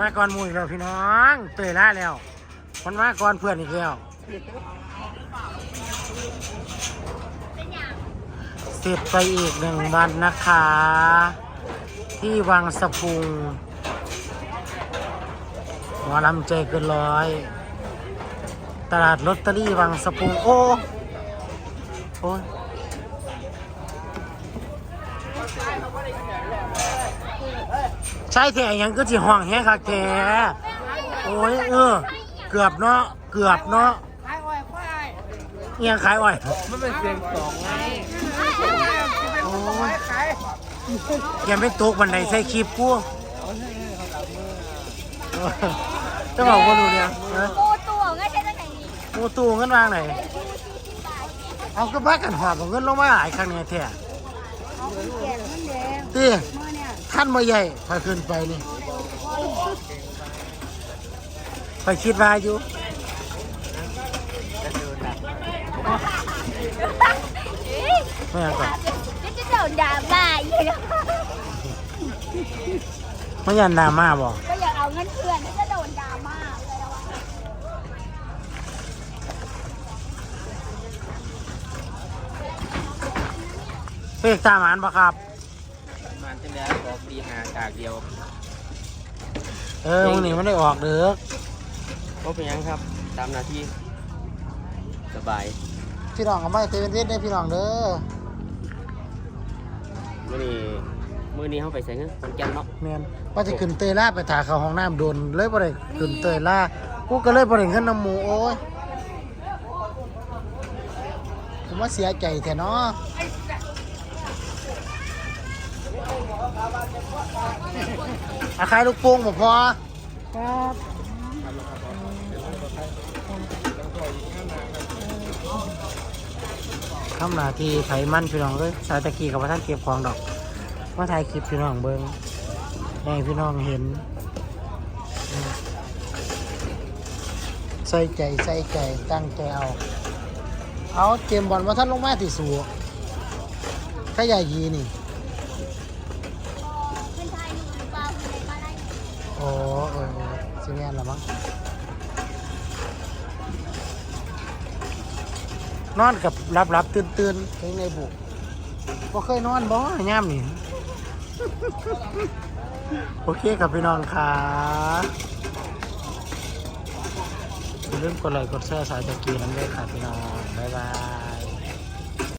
มาก่อนหมูอีกแล้วพี่น้องเตยล่าแล้วมันมาก่อนเพื่อนอีกแล้วเสร็จไปอีกหนึ่งวันนะคะ ที่วังสะพุงหมอลำใจเกินร้อย ตลาดลอตเตอรี่วังสะพุงโอ้โอ้ย ใช่แท้หยังก็สิห้องแห้งคักแท้โอ้ยเออ เกือบเนาะ เกือบเนาะขายอ้อยควายเอียงขายอ้อยมันเป็นเสียงสองไงโอ้ยขายยังไม่ตกบันไดใส่คลิปกูเออจะบอกว่าดูเนี่ยเออโมตัวไงใช่ตั้งไหนนี่โมตูเงินวางไหนเป็นชูสี่สิบบาทเอาก็บ้ากันหอบเอาเงินลงมาหลายครั้งเนี่ยแท้ เอาเป็นแก่มันแดงตีเมื่อเนี่ยท่านมาใหญ่พอขึ้นไปนี่ไปคิดว่าอยู่ไม่อยากก่อนจะจะโดนด่าบ้าอีกแล้วไม่ยันดราม่าบอกก็อยากเอาเงินเพื่อนจะโดนด่ามาเลยแล้วอะ เฟกตามอ่านปะครับ มันจะแล้วบอกดีหาจากเดียวเออวันนี้มันได้ออกเด้อก็เป็นยังครับ ตามหน้าที่สบายพี่น้องเอาไม่เตเวนเวทได้พี่น้องเด้อมื่อนี้มื่อนี้เขาไปใส่เงินคนแก่นเนาะเมียนว่าจะขึ้นเตยล่าไปถ่ายเขาห้องน้ำโดนเลยบ่ได้ขึ้นเตยล่ากูก็เลยบ่ได้เงินน้ำหมูโอ้ยผมว่าเสียใจแท้เนาะ อาคายลูกโป่งบ่พอทำหน้าที่ไถมันพี่น้องเลยสายตะกี้กับว่าท่านเก็บของดอกมาถ่ายคลิปพี่น้องเบิ้งให้พี่น้องเห็น ใส่ใจใส่ใจตั้งใจเอา เอาเกมบอลมาท่านลงมาติสูขยายยีนี่ เงินไทยหนึ่งเปล่าเงินมาได้ โอ้เออ เออสิแม่นละมั้งนอนกับรับรับตื่นตื่นๆเพลงในบุกบ่เคยนอนบ่ย่ามนี่โอเคกับพี่น้องค่ะอย่าลืมกดไลค์กดแชร์สายตะกี้น้ำด้วยค่ะพี่น้อง บ๊ายบาย